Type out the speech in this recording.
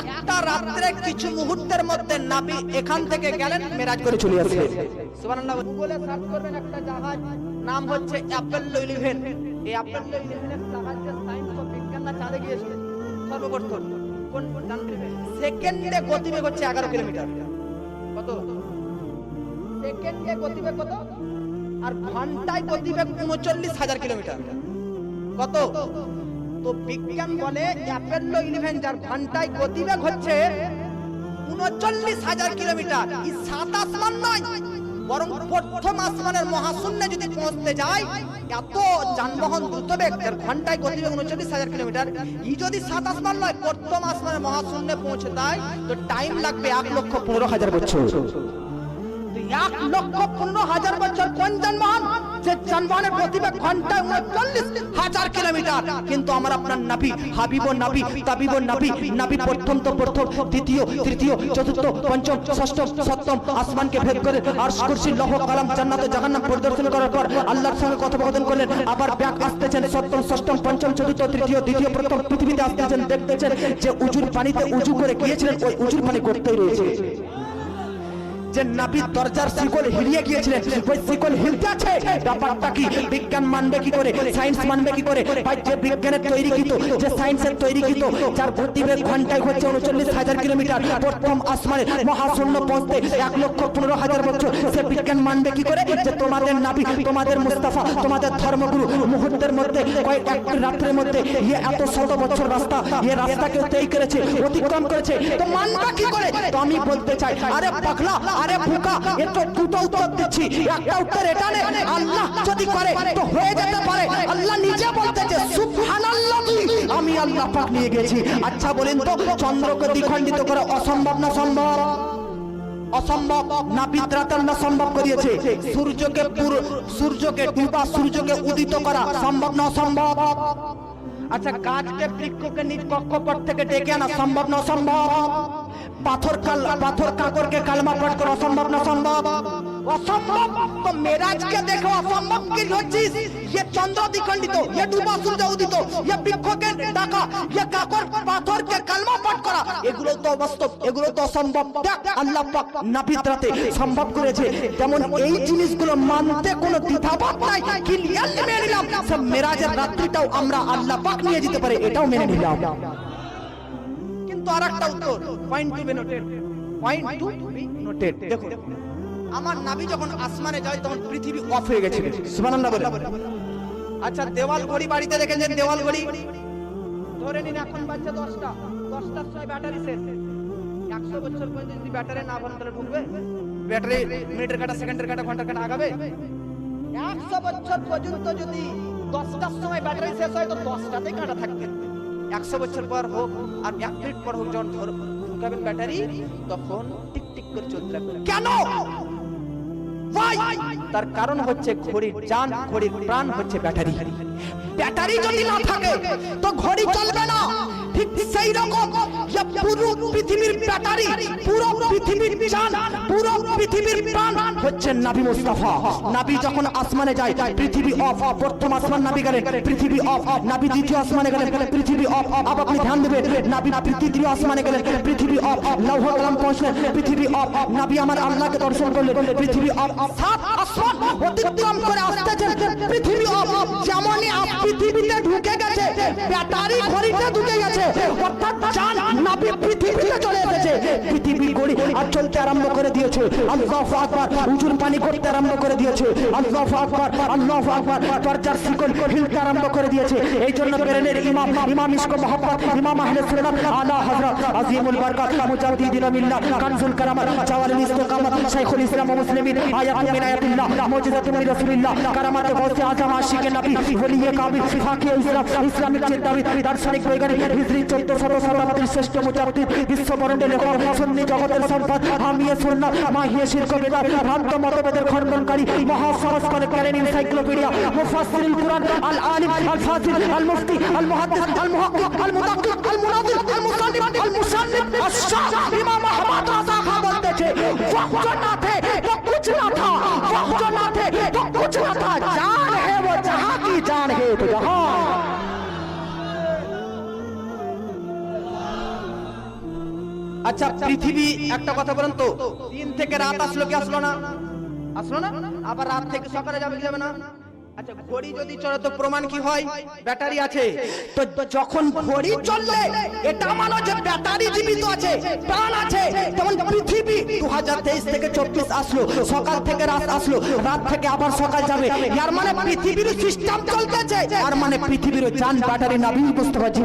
একটা রাত্রে কিছু মুহূর্তের মধ্যে এখান থেকে গেলেন, মেরাজ করে চলে আসলেন। নাম হচ্ছে অ্যাপোলো 11 এই অ্যাপোলো 11 এর সাহায্যে সায়েন্স ও বিজ্ঞানরা চাঁদে গিয়েছিল সর্বপ্রথম, কোন জানতে সেকেন্ডে গতিবেগ হচ্ছে 11 কিলোমিটার। কত? সেকেন্ডে গতিবেগ কত? আর ঘন্টায় গতিবেগ উনচল্লিশ হাজার কিলোমিটার। কত? তো বিজ্ঞান বলে অ্যাপেলো ইলেভেন ঘন্টায় গতিবেগ হচ্ছে উনচল্লিশ হাজার কিলোমিটার। এই সাত আসমান নয়, বরং প্রথম আসমানের মহাশূন্যে যদি পৌঁছতে যায়, এত যানবাহন দ্রুতবেগ যার ঘন্টায় গতিবেগ উনচল্লিশ হাজার কিলোমিটার। ই যদি সাত আসমান নয়, প্রথম আসমানের মহাশূন্যে পৌঁছে দেয় তো টাইম লাগবে এক লক্ষ পনেরো হাজার বছর। এক লক্ষ পনেরো হাজার বছর কোন যানবাহন? যানবাহনের গতিবেগ ঘন্টায় উনচল্লিশ হাজার কিলোমিটার। কিন্তু আমার আপনার নাবি হাবিব নাবি তাবিব নাবি নাবি প্রথম তো প্রথম, দ্বিতীয়, তৃতীয়, চতুর্থ, পঞ্চম ষষ্ঠ সপ্তম আসমানকে ভেদ করে কুরসি, লহ, কালাম জাহান্নাম পরিদর্শন করার পর আল্লাহর সঙ্গে কথোপকথন করলেন। আবার ব্যাক আসতেছেন সপ্তম, ষষ্ঠম, পঞ্চম, চতুর্থ, তৃতীয়, দ্বিতীয়, প্রথম পৃথিবীতে আসতেছেন, দেখতেছেন যে উজুর পানিতে উজু করে গিয়েছিলেন, ওই উজুর পানি করতেই রয়েছে। যে নাবির দরজার শিকল হিলিয়ে গিয়েছিলেন, ওই শিকল হিলতে আছে। ব্যাপারটা কি? বিজ্ঞান মানবে কি করে? সায়েন্স মানবে কি করে? ভাই, যে বিজ্ঞানের তৈরিকৃত যে সায়েন্সের তৈরিকৃত যার গতিবেগ ঘন্টায় হচ্ছে উনচল্লিশ হাজার কিলোমিটার, প্রথম আসমানে মহাশূন্য পৌঁছতে এক লক্ষ পনেরো হাজার বছর, সে বিজ্ঞান মানবে কি করে? যে তোমাদের নাবি তোমাদের মুস্তাফা, তোমাদের ধর্মগুরু মুহূর্তের মধ্যে, কয়েক এক রাত্রের মধ্যে ইয়ে এত শত বছর রাস্তা ইয়ে রাস্তাকে তৈরি করেছে অতিক্রম করেছে। তো মানবা কি করে? তো আমি বলতে চাই, আরে পাগলা আরে বুকা, এ তো দুটো উত্তর দিচ্ছি। একটা উত্তর এটা নে আল্লাহ যদি করে, তো হয়ে যেতে পারে। আল্লাহ নিজে বলতেছে, সুবহানাল্লাহ আমি আল্লাহ পাক নিয়ে গেছি। আচ্ছা বলেন তো, চন্দ্রকে দ্বিখণ্ডিত করা অসম্ভব না সম্ভব? অসম্ভব না বিদ্রাত আল্লাহ সম্ভব করিয়েছে সূর্যকে সূর্যকে ডুবা সূর্যকে উদিত করা সম্ভব না অসম্ভব? আচ্ছা গাছকে বৃক্ষকে নিজ কক্ষপট থেকে ডেকে আনা সম্ভব না সম্ভব পাথর কাল পাথর কাকরকে কালমা পাঠ করা অসম্ভব না সম্ভব অসম্ভব। তো মেরাজকে দেখো অসম্ভব কি হচ্ছিস। ইয়ে চন্দ্র দ্বিখণ্ডিত ইয়ে ডুবা সূর্য উদিত ইয়ে বৃক্ষকে ডাকা ইয়ে কাকর পাথরকে কালমা পাঠ করা। এগুলো তো বাস্তব এগুলো তো অসম্ভব। আল্লাহ পাক নাবিদরাতে সম্ভব করেছে। যেমন এই জিনিসগুলো মানতে কোনো দ্বিধাবোধ নাই। ক্লিয়ারলি মেনে নিলাম? সব মেরাজের রাত্রিটাও আমরা আল্লাহ পাক নিয়ে যেতে পারে, এটাও মেনে নিলাম। কিন্তু আরেকটা উত্তর point to be noted point to be noted দেখো আমার নাবি যখন আসমানে যায় তখন পৃথিবী অফ হয়ে গেছিল সুবহানাল্লাহ বলে। আচ্ছা দেওয়াল ঘড়ি বাড়িতে দেখেছেন? দেওয়াল ঘড়ি? ধরে নিন এখন বাজছে দশটা। দশটার সময় ব্যাটারি শেষ একশো বছর পর্যন্ত যদি ব্যাটারি না ভরেন তাহলে ঢুকবে? ব্যাটারি মিনিটের কাটা সেকেন্ডের কাটা ঘণ্টার কাটা আগাবে? একশো বছর পর্যন্ত যদি দশটার সময় ব্যাটারি শেষ হয় তো দশটাতেই কাটা থাকবে। একশো বছর পর হোক আর এক মিনিট পর হোক যখন ঢুকাবেন ব্যাটারি তখন টিক টিক করে চলতে লাগবে। কেন? তার কারণ হচ্ছে ঘড়ির যান, ঘড়ির প্রাণ হচ্ছে ব্যাটারি। ব্যাটারি যদি না থাকে, তো ঘড়ি চলবে না। সেই রকম পুরো পৃথিবীর ব্যাটারি, পুরো পৃথিবীর যান পুরো পৃথিবীর প্রাণ হচ্ছে নাবি মুস্তাফা। নাবি যখন আসমানে যায়, পৃথিবী অফ প্রথম আসমান নাবি গেলেন। পৃথিবী অফ নাবি দ্বিতীয় আসমানে গেলেন। পৃথিবী অফ আব আপনি ধ্যান দেবেন, নাবি তৃতীয় আসমানে গেলেন। পৃথিবী অফ লৌহ কালাম পৌঁছলেন। পৃথিবী অফ নাবি আমার আল্লাহকে দর্শন করলেন। পৃথিবী অফ সাত আসমান অতিক্রম করে আসতেছেন। পৃথিবী অফ যেমনই পৃথিবীতে ঢুকে গেছে অর্থাৎ চাঁদ নাবি পৃথিবীতে চলে এসেছে। পৃথিবী গড়ি আর চলতে আরম্ভ করে দিয়েছে। আল্লাহু আকবার উজুর পানি করতে আরম্ভ করে দিয়েছে। আল্লাহু আকবার আল্লাহু আকবার, দরজার শিকল হিলতে আরম্ভ করে দিয়েছে। এই জন্য বেরেনের ইমাম ইমাম ইসকো মোহাম্মদ ইমাম আহলে সুন্নাত, আলা হযরত আজিমুল বারকাত মুজাদ্দিদিন মিল্লাহ, কানজুল কারামাত জাওয়ালুল ইস্তিকামাত শাইখুল ইসলাম মুসলিমিন আয়াতুম মিন আয়াতিল্লাহ মুজিজাতুম মিন রাসূলিল্লাহ, কারামাত গাউসে আজম, আশিকে নবী, ওলিয়ে কাবিল, ফাকিয়ে ইসলাম, ইসলামিক চিন্তাবিদ, দার্শনিক বৈজ্ঞানিক, হিজরি 1400 বাবাদের শ্রেষ্ঠ মুজাদ্দিদ, বিশ্ববরণের লেখক সন্নি জগতের সম্পদ, হামিয়ে সুন্না মাহিয়ে শিল্প বেদা ভ্রান্ত মতভেদের খণ্ডনকারী মহাসংস্কার করেন ইনসাইক্লোপিডিয়া মুফাসসিরুল কুরআন আল আলিম আল ফাসিল আল মুফতি আল মুহাদ্দিস আল মুহাক্কিক আল মুতাক্কিক আল মুনাজির আল মুসান্নিফ আল মুসান্নিফ আশ-শাহ, ইমাম আহমদ রাজা খা বলতেছে ওয়াক্ত তো কুছ না থা ওয়াক্ত তো কুছ না থা আচ্ছা পৃথিবী একটা কথা বলেন তো। দিন থেকে রাত আসলো কি আসলো না? আসলো না? আবার রাত থেকে সকালে যাবে কি যাবে না? আচ্ছা ঘড়ি যদি চলে তো প্রমাণ কি হয়? ব্যাটারি আছে। তো যখন ঘড়ি চললে এটা মানো যে ব্যাটারি জীবিত আছে প্রাণ আছে। যেমন পৃথিবী দু হাজার তেইশ থেকে চব্বিশ আসলো সকাল থেকে রাত আসলো রাত থেকে আবার সকাল যাবে। ইয়ার মানে পৃথিবীর সিস্টেম চলতেছে। আর মানে পৃথিবীর যান ব্যাটারি নাবি বুঝতে পারছি